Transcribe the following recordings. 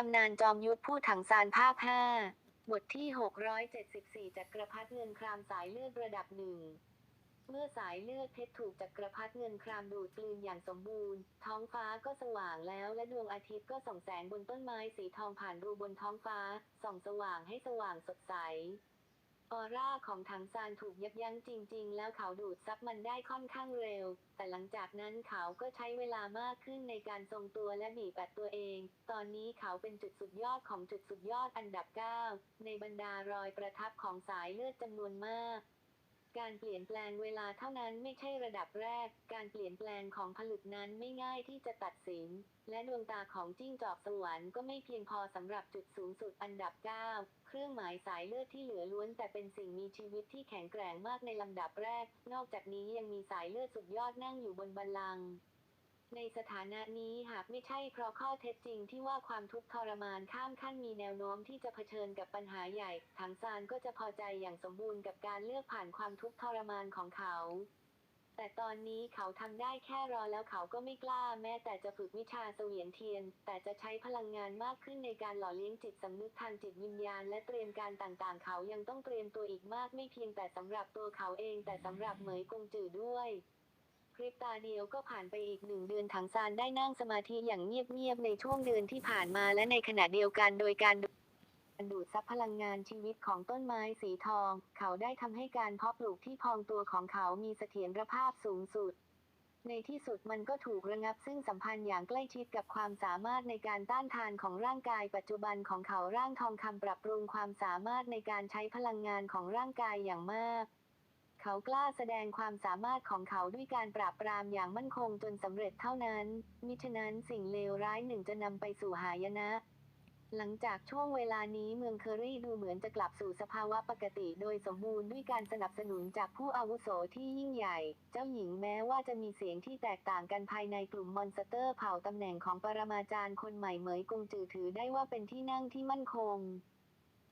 ตำนานจอมยุทธผู้ถังซานภาค5บทที่ 674 จักรพรรดิเงินครามสายเลือดระดับหนึ่ง เมื่อสายเลือดเพชรถูกจักรพรรดิเงินครามดูดกลืนอย่างสมบูรณ์ ท้องฟ้าก็สว่างแล้วและดวงอาทิตย์ก็ส่องแสงบนต้นไม้สีทองผ่านรูบนท้องฟ้า ส่องสว่างให้สว่างสดใส ออร่าของถังซานถูกยับยั้งจริง ๆ แล้วเขาดูดซับมันได้ค่อนข้างเร็ว แต่หลังจากนั้นเขาก็ใช้เวลามากขึ้นในการทรงตัวและบีบอัดตัวเอง ตอนนี้เขาเป็นจุดสุดยอดของจุดสุดยอดอันดับ 9 ในบรรดารอยประทับของสายเลือดจำนวนมากการเปลี่ยนแปลงเวลาเท่านั้นไม่ใช่ระดับแรก การเปลี่ยนแปลงของผลึกนั้นไม่ง่ายที่จะตัดสิน และดวงตาของจิ้งจอกสวรรค์ก็ไม่เพียงพอสำหรับจุดสูงสุดอันดับ 9 เครื่องหมายสายเลือดที่เหลือล้วนแต่เป็นสิ่งมีชีวิตที่แข็งแกร่งมากในลำดับแรก นอกจากนี้ยังมีสายเลือดสุดยอดนั่งอยู่บนบัลลังก์ในสถานะนี้หากไม่ใช่เพราะข้อเท็จจริงที่ว่าความทุกข์ทรมานข้ามขั้นมีแนวโน้มที่จะเผชิญกับปัญหาใหญ่ ถังซานก็จะพอใจอย่างสมบูรณ์กับการเลือกผ่านความทุกข์ทรมานของเขา แต่ตอนนี้เขาทำได้แค่รอแล้วเขาก็ไม่กล้าแม้แต่จะฝึกวิชาเสวียนเทียน แต่จะใช้พลังงานมากขึ้นในการหล่อเลี้ยงจิตสำนึกทางจิตวิญญาณ และเตรียมการต่างๆ เขายังต้องเตรียมตัวอีกมากไม่เพียงแต่สำหรับตัวเขาเอง แต่สำหรับเหมยกงจือด้วยพริบตาเดียวก็ผ่านไปอีกหนึ่งเดือนถังซานได้นั่งสมาธิอย่างเงียบๆในช่วงเดือนที่ผ่านมาและในขณะเดียวกันโดยการ ดูดซับพลังงานชีวิตของต้นไม้สีทอง เขาได้ทำให้การเพาะปลูกที่พองตัวของเขามีเสถียรภาพสูงสุด ในที่สุดมันก็ถูกระงับซึ่งสัมพันธ์อย่างใกล้ชิดกับความสามารถในการต้านทานของร่างกายปัจจุบันของเขาร่างทองคำปรับปรุงความสามารถในการใช้พลังงานของร่างกายอย่างมากเขากล้าแสดงความสามารถของเขาด้วยการปราบปรามอย่างมั่นคงจนสำเร็จเท่านั้น มิฉะนั้นสิ่งเลวร้ายหนึ่งจะนำไปสู่หายนะ หลังจากช่วงเวลานี้เมืองเคอรี่ดูเหมือนจะกลับสู่สภาวะปกติโดยสมบูรณ์ด้วยการสนับสนุนจากผู้อาวุโสที่ยิ่งใหญ่ เจ้าหญิงแม้ว่าจะมีเสียงที่แตกต่างกันภายในกลุ่มมอนสเตอร์เผ่าตำแหน่งของปรมาจารย์คนใหม่เหมยกงจือถือได้ว่าเป็นที่นั่งที่มั่นคง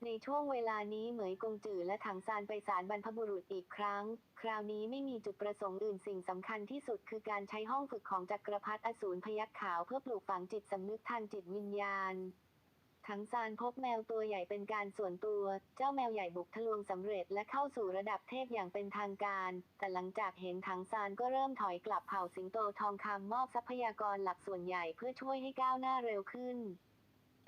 ในช่วงเวลานี้เหมยกงจือและถังซานไปศาลบรรพบุรุษอีกครั้ง คราวนี้ไม่มีจุดประสงค์อื่นสิ่งสำคัญที่สุดคือการใช้ห้องฝึกของจักรพรรดิอสูรพยัคฆ์ขาวเพื่อปลูกฝังจิตสำนึกทางจิตวิญญาณ ถังซานพบแมวตัวใหญ่เป็นการส่วนตัว เจ้าแมวใหญ่บุกทะลวงสำเร็จและเข้าสู่ระดับเทพอย่างเป็นทางการ แต่หลังจากเห็นถังซานก็เริ่มถอยกลับเผ่าสิงโตทองคำมอบทรัพยากรหลักส่วนใหญ่เพื่อช่วยให้ก้าวหน้าเร็วขึ้น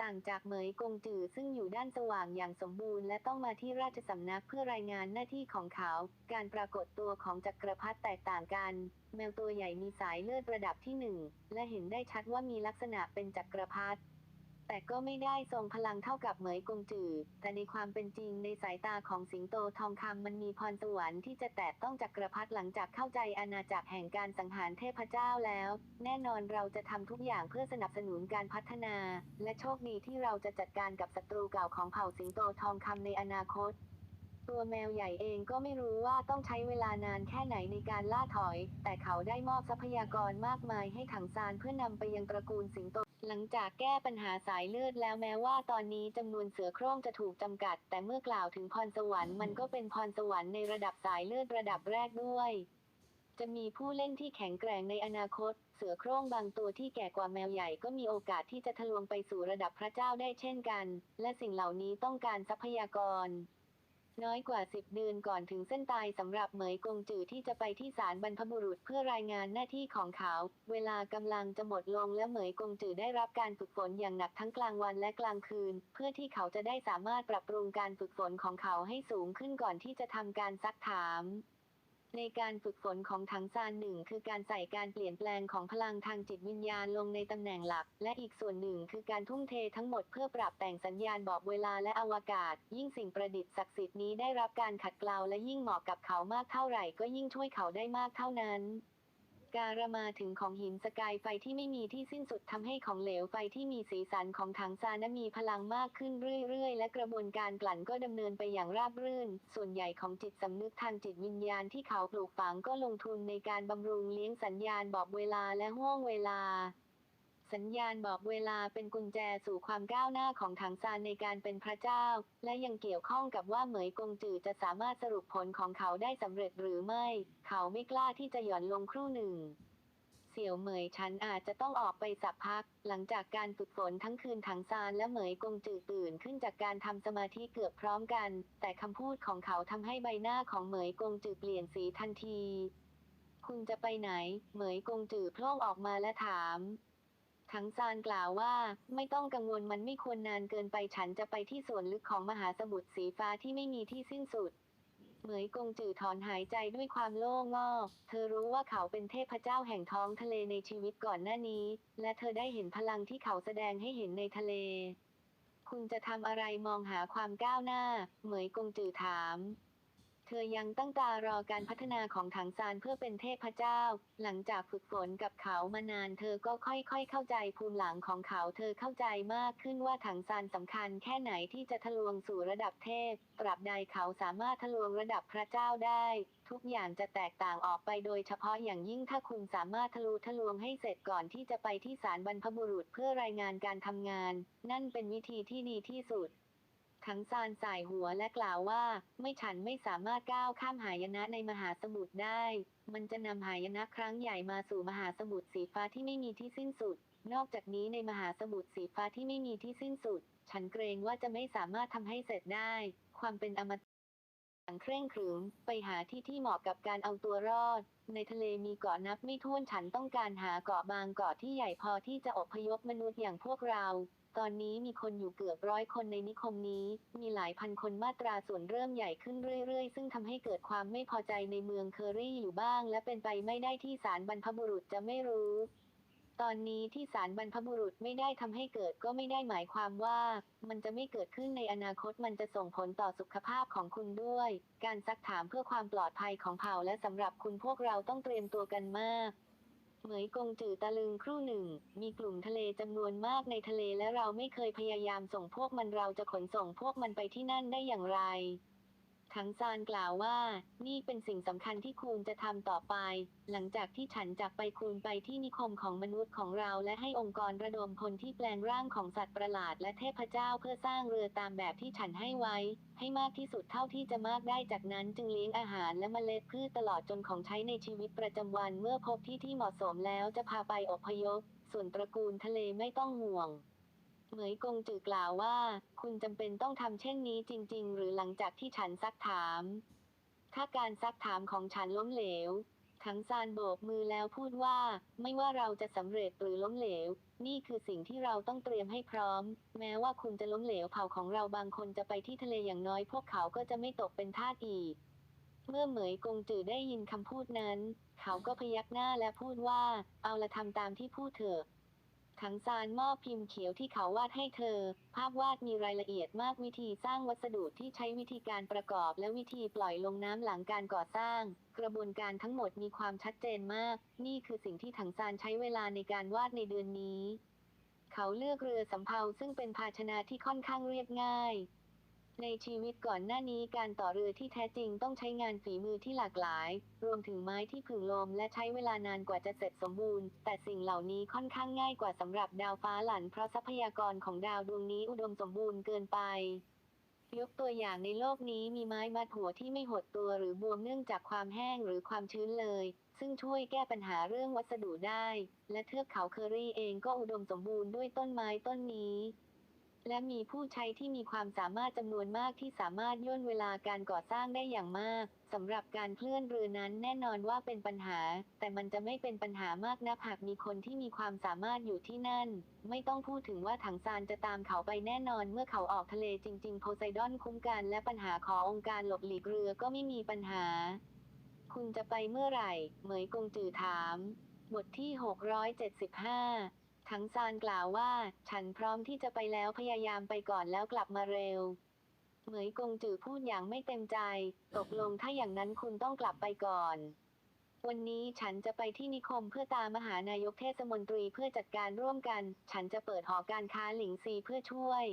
ต่างจากเหมยกงจือซึ่งอยู่ด้านสว่างอย่างสมบูรณ์และต้องมาที่ราชสำนักเพื่อรายงานหน้าที่ของเขา การปรากฏตัวของจักรพรรดิแตกต่างกันแมวตัวใหญ่มีสายเลือดระดับที่หนึ่งและเห็นได้ชัดว่ามีลักษณะเป็นจักรพรรดิ แต่ก็ไม่ได้ทรงพลังเท่ากับเหมยกงจือ แต่ในความเป็นจริงในสายตาของสิงโตทองคำมันมีพรสวรรค์ที่จะแตะต้องจักรพรรดิหลังจากเข้าใจอาณาจักรแห่งการสังหารเทพเจ้าแล้ว แน่นอนเราจะทำทุกอย่างเพื่อสนับสนุนการพัฒนา และโชคดีที่เราจะจัดการกับศัตรูเก่าของเผ่าสิงโตทองคำในอนาคต ตัวแมวใหญ่เองก็ไม่รู้ว่าต้องใช้เวลานานแค่ไหนในการล่าถอย แต่เขาได้มอบทรัพยากรมากมายให้ถังซานเพื่อนำไปยังตระกูลสิงโต หลังจากแก้ปัญหาสายเลือดแล้วแม้ว่าตอนนี้จำนวนเสือโคร่งจะถูกจำกัด แต่เมื่อกล่าวถึงพรสวรรค์มันก็เป็นพรสวรรค์ในระดับสายเลือดระดับแรกด้วย จะมีผู้เล่นที่แข็งแกร่งในอนาคต เสือโคร่งบางตัวที่แก่กว่าแมวใหญ่ก็มีโอกาสที่จะทะลวงไปสู่ระดับพระเจ้าได้เช่นกัน และสิ่งเหล่านี้ต้องการทรัพยากร น้อยกว่า 10 เดือนก่อนถึงเส้นตายสำหรับเหมยกงจือที่จะไปที่ศาลบรรพบุรุษเพื่อรายงานหน้าที่ของเขา เวลากำลังจะหมดลงและเหมยกงจือได้รับการฝึกฝนอย่างหนักทั้งกลางวันและกลางคืน เพื่อที่เขาจะได้สามารถปรับปรุงการฝึกฝนของเขาให้สูงขึ้นก่อนที่จะทำการซักถาม ในการฝึกฝนของถังซานหนึ่งคือการใส่การเปลี่ยนแปลงของพลังทางจิตวิญญาณลงในตำแหน่งหลัก และอีกส่วนหนึ่งคือการทุ่มเททั้งหมดเพื่อปรับแต่งสัญญาณบอกเวลาและอวกาศ ยิ่งสิ่งประดิษฐ์ศักดิ์สิทธิ์นี้ได้รับการขัดเกลาและยิ่งเหมาะกับเขามากเท่าไหร่ก็ยิ่งช่วยเขาได้มากเท่านั้น การมาถึงของหินสกายไฟที่ไม่มีที่สิ้นสุดทำให้ของเหลวไฟที่มีสีสันของถังซานะมีพลังมากขึ้นเรื่อย ๆ และกระบวนการกลั่นก็ดำเนินไปอย่างราบรื่น ส่วนใหญ่ของจิตสำนึกทางจิตวิญญาณที่เขาปลูกฝังก็ลงทุนในการบำรุงเลี้ยงสัญญาณบอกเวลาและห่วงเวลา สัญญาณบอกเวลาเป็นกุญแจสู่ความก้าวหน้าของถังซานในการเป็นพระเจ้า และยังเกี่ยวข้องกับว่าเหมยกงจือจะสามารถสรุปผลของเขาได้สำเร็จหรือไม่ เขาไม่กล้าที่จะหย่อนลงครู่หนึ่ง เสี่ยวเหมยฉันอาจจะต้องออกไปสักพัก หลังจากการฝึกฝนทั้งคืนถังซานและเหมยกงจือตื่นขึ้นจากการทำสมาธิเกือบพร้อมกัน แต่คำพูดของเขาทำให้ใบหน้าของเหมยกงจือเปลี่ยนสีทันที คุณจะไปไหน เหมยกงจือโพล่งออกมาและถาม ถังซานกล่าวว่า ไม่ต้องกังวลมันไม่ควรนานเกินไปฉันจะไปที่ส่วนลึกของมหาสมุทรสีฟ้าที่ไม่มีที่สิ้นสุด เหมยกงจือถอนหายใจด้วยความโล่งอกเธอรู้ว่าเขาเป็นเทพเจ้าแห่งท้องทะเลในชีวิตก่อนหน้านี้ และเธอได้เห็นพลังที่เขาแสดงให้เห็นในทะเล คุณจะทำอะไรมองหาความก้าวหน้า เหมยกงจือถาม เธอยังตั้งตารอการพัฒนาของถังซานเพื่อเป็นเทพเจ้า หลังจากฝึกฝนกับเขามานานเธอก็ค่อยๆ เข้าใจภูมิหลังของเขาเธอเข้าใจมากขึ้นว่าถังซานสำคัญแค่ไหนที่จะทะลวงสู่ระดับเทพ ตราบใดเขาสามารถทะลวงระดับพระเจ้าได้ ทุกอย่างจะแตกต่างออกไปโดยเฉพาะอย่างยิ่งถ้าคุณสามารถทะลุทะลวงให้เสร็จก่อนที่จะไปที่ศาลบรรพบุรุษเพื่อรายงานการทำงาน นั่นเป็นวิธีที่ดีที่สุด ทั้งซานสายหัวและกล่าวว่า ไม่ฉันไม่สามารถก้าวข้ามหายนะในมหาสมุทรได้ มันจะนำหายนะครั้งใหญ่มาสู่มหาสมุทรสีฟ้าที่ไม่มีที่สิ้นสุด นอกจากนี้ในมหาสมุทรสีฟ้าที่ไม่มีที่สิ้นสุด ฉันเกรงว่าจะไม่สามารถทำให้เสร็จได้ ความเป็นอมตะอย่างเคร่งขรึมไปหาที่ที่เหมาะกับการเอาตัวรอด ในทะเลมีเกาะนับไม่ถ้วนฉันต้องการหาเกาะบางเกาะที่ใหญ่พอที่จะอพยพมนุษย์อย่างพวกเรา ตอนนี้มีคนอยู่เกือบร้อยคนในนิคมนี้ มีหลายพันคนมาตราส่วนเริ่มใหญ่ขึ้นเรื่อยๆ ซึ่งทำให้เกิดความไม่พอใจในเมืองเคอรี่อยู่บ้าง และเป็นไปไม่ได้ที่ศาลบรรพบุรุษจะไม่รู้ ตอนนี้ที่ศาลบรรพบุรุษไม่ได้ทำให้เกิดก็ไม่ได้หมายความว่า มันจะไม่เกิดขึ้นในอนาคตมันจะส่งผลต่อสุขภาพของคุณด้วย การซักถามเพื่อความปลอดภัยของเผ่าและสำหรับคุณพวกเราต้องเตรียมตัวกันมาก เหมยกงจือตะลึงครู่หนึ่ง มีกลุ่มทะเลจำนวนมากในทะเลและเราไม่เคยพยายามส่งพวกมันเราจะขนส่งพวกมันไปที่นั่นได้อย่างไร ทั้งซานกล่าวว่า นี่เป็นสิ่งสำคัญที่คุณจะทำต่อไป หลังจากที่ฉันจากไปคุณไปที่นิคมของมนุษย์ของเรา และให้องค์กรระดมพลที่แปลงร่างของสัตว์ประหลาดและเทพเจ้าเพื่อสร้างเรือตามแบบที่ฉันให้ไว้ ให้มากที่สุดเท่าที่จะมากได้จากนั้นจึงเลี้ยงอาหารและเมล็ดพืชตลอดจนของใช้ในชีวิตประจำวันเมื่อพบที่ที่เหมาะสมแล้วจะพาไปอพยพ ส่วนตระกูลทะเลไม่ต้องห่วง เหมยกงจือกล่าวว่า คุณจำเป็นต้องทำเช่นนี้จริง ๆ หรือหลังจากที่ฉันซักถาม ถ้าการซักถามของฉันล้มเหลวทั้งซานโบกมือแล้วพูดว่า ไม่ว่าเราจะสำเร็จหรือล้มเหลว นี่คือสิ่งที่เราต้องเตรียมให้พร้อม แม้ว่าคุณจะล้มเหลวเผ่าของเราบางคนจะไปที่ทะเลอย่างน้อย พวกเขาก็จะไม่ตกเป็นทาสอีก เมื่อเหมยกงจือได้ยินคำพูดนั้น เขาก็พยักหน้าและพูดว่า เอาละทำตามที่พูดเถอะ ถังซานหม้อพิมพ์เขียวที่เขาวาดให้เธอ ภาพวาดมีรายละเอียดมากวิธีสร้างวัสดุที่ใช้วิธีการประกอบ และวิธีปล่อยลงน้ำหลังการก่อสร้าง กระบวนการทั้งหมดมีความชัดเจนมาก นี่คือสิ่งที่ถังซานใช้เวลาในการวาดในเดือนนี้ เขาเลือกเรือสำเภาซึ่งเป็นภาชนะที่ค่อนข้างเรียบง่าย ในชีวิตก่อนหน้านี้การต่อเรือที่แท้จริงต้องใช้งานฝีมือที่หลากหลาย รวมถึงไม้ที่ผึ่งลมและใช้เวลานานกว่าจะเสร็จสมบูรณ์ แต่สิ่งเหล่านี้ค่อนข้างง่ายกว่าสำหรับดาวฟ้าหลัน เพราะทรัพยากรของดาวดวงนี้อุดมสมบูรณ์เกินไป ยกตัวอย่างในโลกนี้มีไม้มัดหัวที่ไม่หดตัวหรือบวมเนื่องจากความแห้งหรือความชื้นเลย ซึ่งช่วยแก้ปัญหาเรื่องวัสดุได้ และเทือกเขาเคอรี่เองก็อุดมสมบูรณ์ด้วยต้นไม้ต้นนี้ และมีผู้ใช้ที่มีความสามารถจำนวนมากที่สามารถย่นเวลาการก่อสร้างได้อย่างมากสำหรับการเคลื่อนเรือนั้นแน่นอนว่าเป็นปัญหา แต่มันจะไม่เป็นปัญหามากนักหากมีคนที่มีความสามารถอยู่ที่นั่น ไม่ต้องพูดถึงว่าถังซานจะตามเขาไปแน่นอนเมื่อเขาออกทะเลจริง ๆ โพไซดอนคุ้มกันและปัญหาขององค์การหลบหลีกเรือก็ไม่มีปัญหา คุณจะไปเมื่อไหร่ เหมยกงจือถาม บทที่ 675 ทั้งซานกล่าวว่า ฉันพร้อมที่จะไปแล้วพยายามไปก่อนแล้วกลับมาเร็ว เหมยกงจือพูดอย่างไม่เต็มใจ ตกลงถ้าอย่างนั้นคุณต้องกลับไปก่อน วันนี้ฉันจะไปที่นิคมเพื่อตามหานายกเทศมนตรีเพื่อจัดการร่วมกัน ฉันจะเปิดหอการค้าหลิงซีเพื่อช่วย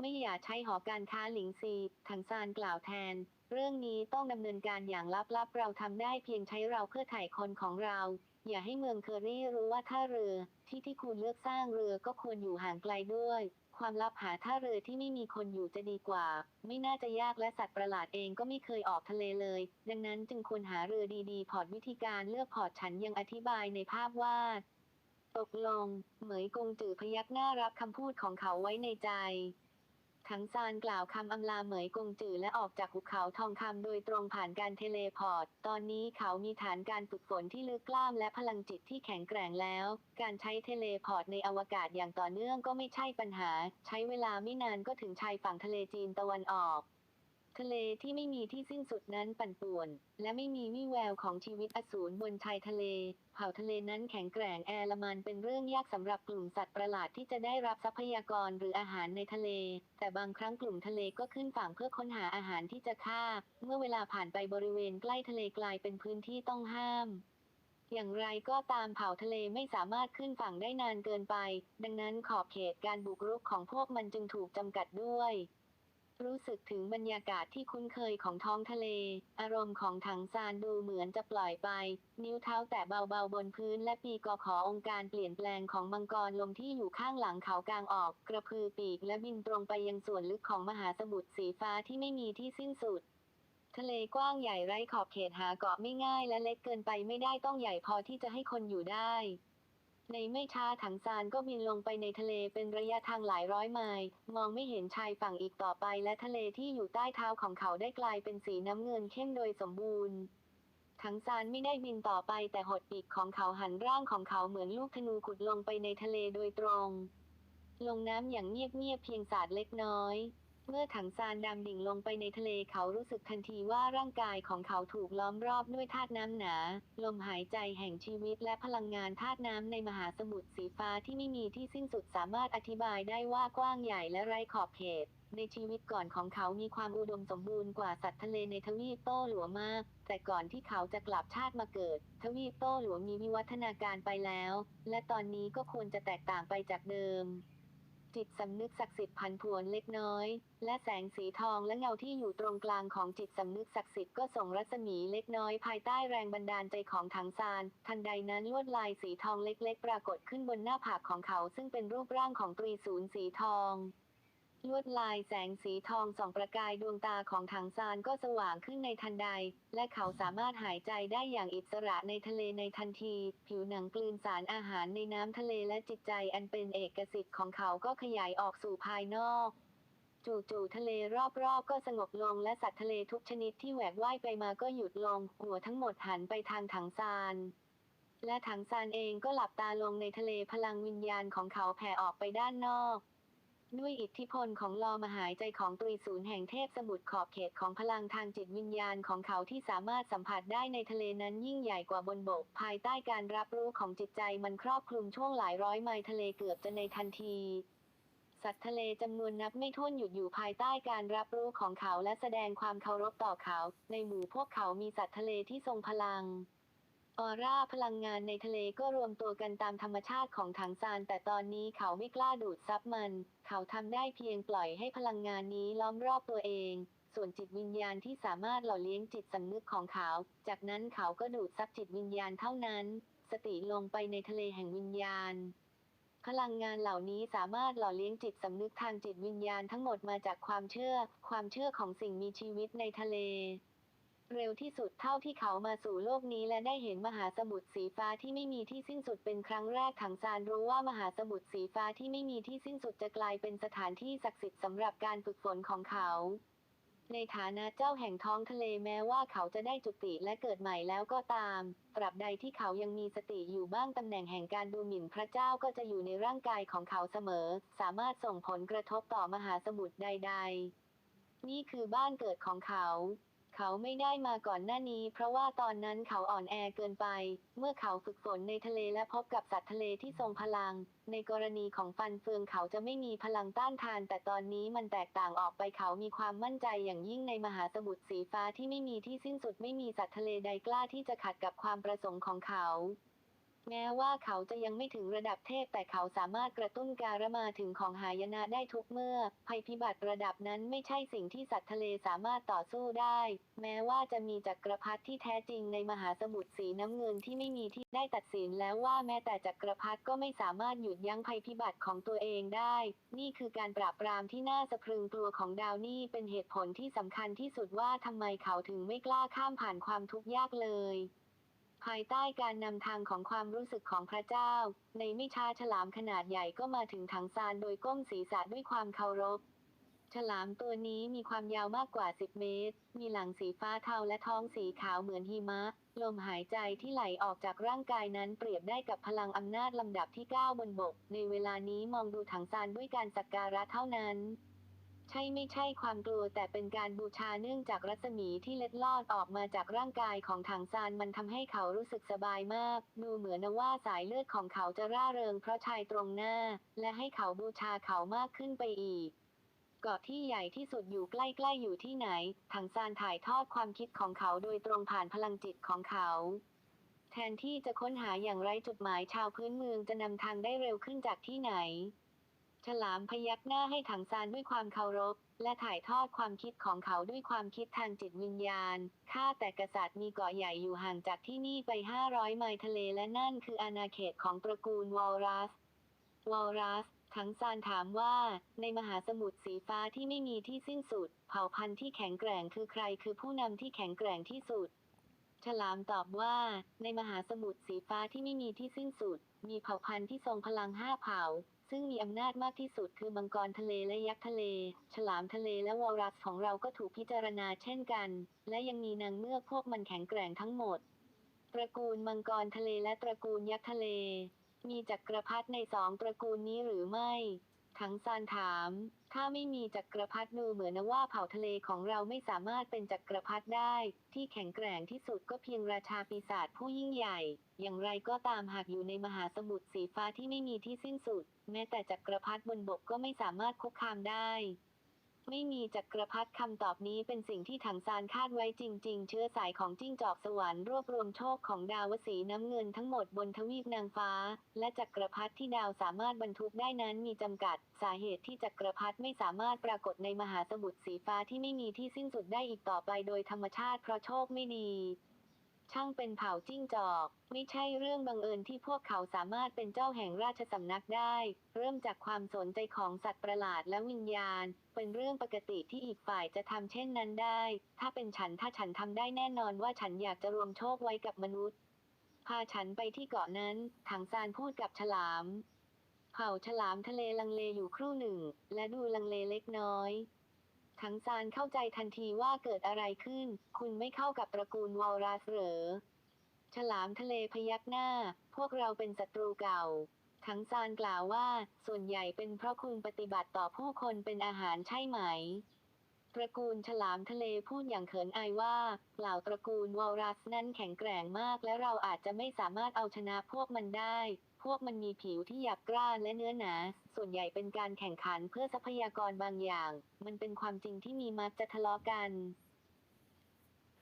ไม่อยากใช้หอการค้าหลิงซีถังซานกล่าวแทนเรื่องนี้ต้องดำเนินการอย่างลับๆ เราทำได้เพียงใช้เราเพื่อถ่ายคนของเรา อย่าให้เมืองเคอรี่รู้ว่าท่าเรือที่ที่คุณเลือกสร้างเรือก็ควรอยู่ห่างไกลด้วย ความลับหาท่าเรือที่ไม่มีคนอยู่จะดีกว่า ไม่น่าจะยากและสัตว์ประหลาดเองก็ไม่เคยออกทะเลเลย ดังนั้นจึงควรหาเรือดีๆ พอร์ตวิธีการเลือกพอร์ตฉันยังอธิบายในภาพวาดตกลง เหมยกงจือพยักหน้ารับคำพูดของเขาไว้ในใจ ทั้งซานกล่าวคำอำลาเหมยกงจือและออกจากหุบเขาทองคำโดยตรงผ่านการเทเลพอร์ต ตอนนี้เขามีฐานการฝึกฝนที่ลึกกล้ามและพลังจิตที่แข็งแกร่งแล้ว การใช้เทเลพอร์ตในอวกาศอย่างต่อเนื่องก็ไม่ใช่ปัญหา ใช้เวลาไม่นานก็ถึงชายฝั่งทะเลจีนตะวันออก ทะเลที่ไม่มีที่สิ้นสุดนั้นปั่นป่วน และไม่มีวี่แววของชีวิตอสูรบนชายทะเล เผ่าทะเลนั้นแข็งแกร่งแอลมันเป็นเรื่องยากสำหรับกลุ่มสัตว์ประหลาดที่จะได้รับทรัพยากรหรืออาหารในทะเล แต่บางครั้งกลุ่มทะเลก็ขึ้นฝั่งเพื่อค้นหาอาหารที่จะฆ่า เมื่อเวลาผ่านไปบริเวณใกล้ทะเลกลายเป็นพื้นที่ต้องห้ามอย่างไรก็ตามเผ่าทะเลไม่สามารถขึ้นฝั่งได้นานเกินไป ดังนั้นขอบเขตการบุกรุกของพวกมันจึงถูกจำกัดด้วย รู้สึกถึงบรรยากาศที่คุ้นเคยของท้องทะเล อารมณ์ของถังซานดูเหมือนจะปล่อยไป นิ้วเท้าแตะเบาๆบนพื้นและปีกอขอองค์การเปลี่ยนแปลงของมังกรลมที่อยู่ข้างหลังเขากลางออก กระพือปีกและบินตรงไปยังส่วนลึกของมหาสมุทรสีฟ้าที่ไม่มีที่สิ้นสุดทะเลกว้างใหญ่ไร้ขอบเขตหาเกาะไม่ง่ายและเล็กเกินไปไม่ได้ต้องใหญ่พอที่จะให้คนอยู่ได้ ในไม่ช้าถังซานก็บินลงไปในทะเลเป็นระยะทางหลายร้อยไมล์มองไม่เห็นชายฝั่งอีกต่อไปและทะเลที่อยู่ใต้เท้าของเขาได้กลายเป็นสีน้ำเงินเข้มโดยสมบูรณ์ถังซานไม่ได้บินต่อไปแต่หดปีกของเขาหันร่างของเขาเหมือนลูกธนูขุดลงไปในทะเลโดยตรง ลงน้ำอย่างเงียบๆเพียงสาดเล็กน้อย เมื่อถังซานดำดิ่งลงไปในทะเลเขารู้สึกทันทีว่าร่างกายของเขาถูกล้อมรอบด้วยธาตุน้ำหนา ลมหายใจแห่งชีวิตและพลังงานธาตุน้ำในมหาสมุทรสีฟ้าที่ไม่มีที่สิ้นสุดสามารถอธิบายได้ว่ากว้างใหญ่และไร้ขอบเขต ในชีวิตก่อนของเขามีความอุดมสมบูรณ์กว่าสัตว์ทะเลในทวีปโต้หลัวมาก แต่ก่อนที่เขาจะกลับชาติมาเกิด ทวีปโต้หลัวมีวิวัฒนาการไปแล้ว และตอนนี้ก็ควรจะแตกต่างไปจากเดิม จิตสำนึกศักดิ์สิทธิ์พันผวนเล็กน้อย และแสงสีทองและเงาที่อยู่ตรงกลางของจิตสำนึกศักดิ์สิทธิ์ก็ส่งรัศมีเล็กน้อยภายใต้แรงบันดาลใจของถังซาน ทันใดนั้นลวดลายสีทองเล็กๆ ปรากฏขึ้นบนหน้าผากของเขาซึ่งเป็นรูปร่างของตรีศูนย์สีทอง ลวดลายแสงสีทองส่องประกายดวงตาของถังซานก็สว่างขึ้นในทันใด และเขาสามารถหายใจได้อย่างอิสระในทะเลในทันที ผิวหนังกลืนสารอาหารในน้ำทะเลและจิตใจอันเป็นเอกสิทธิ์ของเขาก็ขยายออกสู่ภายนอกจู่ๆทะเลรอบๆ ก็สงบลงและสัตว์ทะเลทุกชนิดที่แหวกว่ายไปมาก็หยุดลง หัวทั้งหมดหันไปทางถังซาน และถังซานเองก็หลับตาลงในทะเลพลังวิญญาณของเขาแผ่ออกไปด้านนอก ด้วยอิทธิพลของลอมหายใจของตรีศูนย์แห่งเทพสมุทรขอบเขตของพลังทางจิตวิญญาณของเขาที่สามารถสัมผัสได้ในทะเลนั้นยิ่งใหญ่กว่าบนบก ภายใต้การรับรู้ของจิตใจมันครอบคลุมช่วงหลายร้อยไมล์ทะเลเกือบจะในทันที สัตว์ทะเลจำนวนนับไม่ถ้วนหยุดอยู่ภายใต้การรับรู้ของเขาและแสดงความเคารพต่อเขา ในหมู่พวกเขามีสัตว์ทะเลที่ทรงพลัง ออร่าพลังงานในทะเลก็รวมตัวกันตามธรรมชาติของถังซานแต่ตอนนี้เขาไม่กล้าดูดซับมัน เขาทำได้เพียงปล่อยให้พลังงานนี้ล้อมรอบตัวเอง ส่วนจิตวิญญาณที่สามารถหล่อเลี้ยงจิตสำนึกของเขา จากนั้นเขาก็ดูดซับจิตวิญญาณเท่านั้น สติลงไปในทะเลแห่งวิญญาณ พลังงานเหล่านี้สามารถหล่อเลี้ยงจิตสำนึกทางจิตวิญญาณทั้งหมดมาจากความเชื่อ ความเชื่อของสิ่งมีชีวิตในทะเล เร็วที่สุดเท่าที่เขามาสู่โลกนี้และได้เห็นมหาสมุทรสีฟ้าที่ไม่มีที่สิ้นสุดเป็นครั้งแรกถังซานรู้ว่ามหาสมุทรสีฟ้าที่ไม่มีที่สิ้นสุดจะกลายเป็นสถานที่ศักดิ์สิทธิ์สำหรับการฝึกฝนของเขา ในฐานะเจ้าแห่งท้องทะเลแม้ว่าเขาจะได้จุติและเกิดใหม่แล้วก็ตาม ตราบใดที่เขายังมีสติอยู่บ้างตำแหน่งแห่งการดูหมิ่นพระเจ้าก็จะอยู่ในร่างกายของเขาเสมอ สามารถส่งผลกระทบต่อมหาสมุทรใด ๆ นี่คือบ้านเกิดของเขา เขาไม่ได้มาก่อนหน้านี้ เพราะว่าตอนนั้นเขาอ่อนแอเกินไป เมื่อเขาฝึกฝนในทะเลและพบกับสัตว์ทะเลที่ทรงพลัง ในกรณีของฟันเฟืองเขาจะไม่มีพลังต้านทาน แต่ตอนนี้มันแตกต่างออกไปเขามีความมั่นใจอย่างยิ่งในมหาสมุทรสีฟ้าที่ไม่มีที่สิ้นสุดไม่มีสัตว์ทะเลใดกล้าที่จะขัดกับความประสงค์ของเขา แม้ว่าเขาจะยังไม่ถึงระดับเทพแต่เขาสามารถกระตุ้นการมาถึงของหายนะได้ทุกเมื่อ ภัยพิบัติระดับนั้นไม่ใช่สิ่งที่สัตว์ทะเลสามารถต่อสู้ได้ แม้ว่าจะมีจักรพรรดิที่แท้จริงในมหาสมุทรสีน้ำเงินที่ไม่มีที่ได้ตัดสินแล้วว่าแม้แต่จักรพรรดิก็ไม่สามารถหยุดยั้งภัยพิบัติของตัวเองได้ นี่คือการปราบปรามที่น่าสะพรึงกลัวของดาวนี่เป็นเหตุผลที่สำคัญที่สุดว่าทำไมเขาถึงไม่กล้าข้ามผ่านความทุกข์ยากเลย ภายใต้การนำทางของความรู้สึกของพระเจ้า ในไม่ช้าฉลามขนาดใหญ่ก็มาถึงถังซานโดยก้มศีรษะด้วยความเคารพ ฉลามตัวนี้มีความยาวมากกว่า 10 เมตร มีหลังสีฟ้าเทาและท้องสีขาวเหมือนหิมะ ลมหายใจที่ไหลออกจากร่างกายนั้นเปรียบได้กับพลังอำนาจลำดับที่ 9 บนบก ในเวลานี้มองดูถังซานด้วยการสักการะเท่านั้น ใช่ไม่ใช่ความกลัวแต่เป็นการบูชาเนื่องจากรัศมีที่เล็ดลอดออกมาจากร่างกายของถังซานมันทำให้เขารู้สึกสบายมาก ดูเหมือนว่าสายเลือดของเขาจะร่าเริงเพราะชายตรงหน้า และให้เขาบูชาเขามากขึ้นไปอีกเกาะที่ใหญ่ที่สุดอยู่ใกล้ๆอยู่ที่ไหน ถังซานถ่ายทอดความคิดของเขาโดยตรงผ่านพลังจิตของเขา แทนที่จะค้นหาอย่างไรจุดหมายชาวพื้นเมืองจะนำทางได้เร็วขึ้นจากที่ไหน ฉลามพยักหน้าให้ถังซานด้วยความเคารพ และถ่ายทอดความคิดของเขาด้วยความคิดทางจิตวิญญาณ ข้าแต่กษัตริย์มีเกาะใหญ่อยู่ห่างจากที่นี่ไป 500 ไมล์ทะเลและนั่นคืออาณาเขตของตระกูลวอลรัส วอลรัสถังซานถามว่า ในมหาสมุทรสีฟ้าที่ไม่มีที่สิ้นสุด เผ่าพันธุ์ที่แข็งแกร่งคือใครคือผู้นำที่แข็งแกร่งที่สุด ฉลามตอบว่า ในมหาสมุทรสีฟ้าที่ไม่มีที่สิ้นสุด มีเผ่าพันธุ์ที่ทรงพลังห้าเผ่า ซึ่งมีอำนาจมากที่สุดคือมังกรทะเลและยักษ์ทะเล ฉลามทะเลและวอรัสของเราก็ถูกพิจารณาเช่นกัน และยังมีนางเงือกพวกมันแข็งแกร่งทั้งหมด ตระกูลมังกรทะเลและตระกูลยักษ์ทะเล มีจักรพรรดิในสองตระกูลนี้หรือไม่ ถังซานถาม ถ้าไม่มีจักรพรรดินูเหมือนว่าเผ่าทะเลของเราไม่สามารถเป็นจักรพรรดิได้ ที่แข็งแกร่งที่สุดก็เพียงราชาปีศาจผู้ยิ่งใหญ่ อย่างไรก็ตามหากอยู่ในมหาสมุทรสีฟ้าที่ไม่มีที่สิ้นสุด แม้แต่จักรพรรดิบนบกก็ไม่สามารถคุกคามได้ ไม่มีจักรพรรดิคำตอบนี้เป็นสิ่งที่ถังซานคาดไว้จริง ๆ เชื้อสายของจิ้งจอกสวรรค์รวบรวมโชคของดาวสีน้ำเงินทั้งหมดบนทวีปนางฟ้า และจักรพรรดิที่ดาวสามารถบรรทุกได้นั้นมีจำกัด สาเหตุที่จักรพรรดิไม่สามารถปรากฏในมหาสมุทรสีฟ้าที่ไม่มีที่สิ้นสุดได้อีกต่อไปโดยธรรมชาติเพราะโชคไม่ดี ช่างเป็นเผ่าจิ้งจอก ไม่ใช่เรื่องบังเอิญที่พวกเขาสามารถเป็นเจ้าแห่งราชสำนักได้ เริ่มจากความสนใจของสัตว์ประหลาดและวิญญาณ เป็นเรื่องปกติที่อีกฝ่ายจะทำเช่นนั้นได้ ถ้าเป็นฉันถ้าฉันทำได้แน่นอนว่าฉันอยากจะรวมโชคไว้กับมนุษย์ พาฉันไปที่เกาะนั้นถังซานพูดกับฉลาม เผ่าฉลามทะเลลังเลอยู่ครู่หนึ่ง และดูลังเลเล็กน้อย ถังซานเข้าใจทันทีว่าเกิดอะไรขึ้น คุณไม่เข้ากับตระกูลวอลรัสเหรอ ฉลามทะเลพยักหน้า พวกเราเป็นศัตรูเก่าถังซานกล่าวว่า ส่วนใหญ่เป็นเพราะคุณปฏิบัติต่อผู้คนเป็นอาหารใช่ไหม ตระกูลฉลามทะเลพูดอย่างเขินอายว่าเปล่าตระกูลวอลรัสนั้นแข็งแกร่งมาก และเราอาจจะไม่สามารถเอาชนะพวกมันได้พวกมันมีผิวที่หยาบกร้านและเนื้อหนา ส่วนใหญ่เป็นการแข่งขันเพื่อทรัพยากรบางอย่าง มันเป็นความจริงที่มีมักจะทะเลาะกัน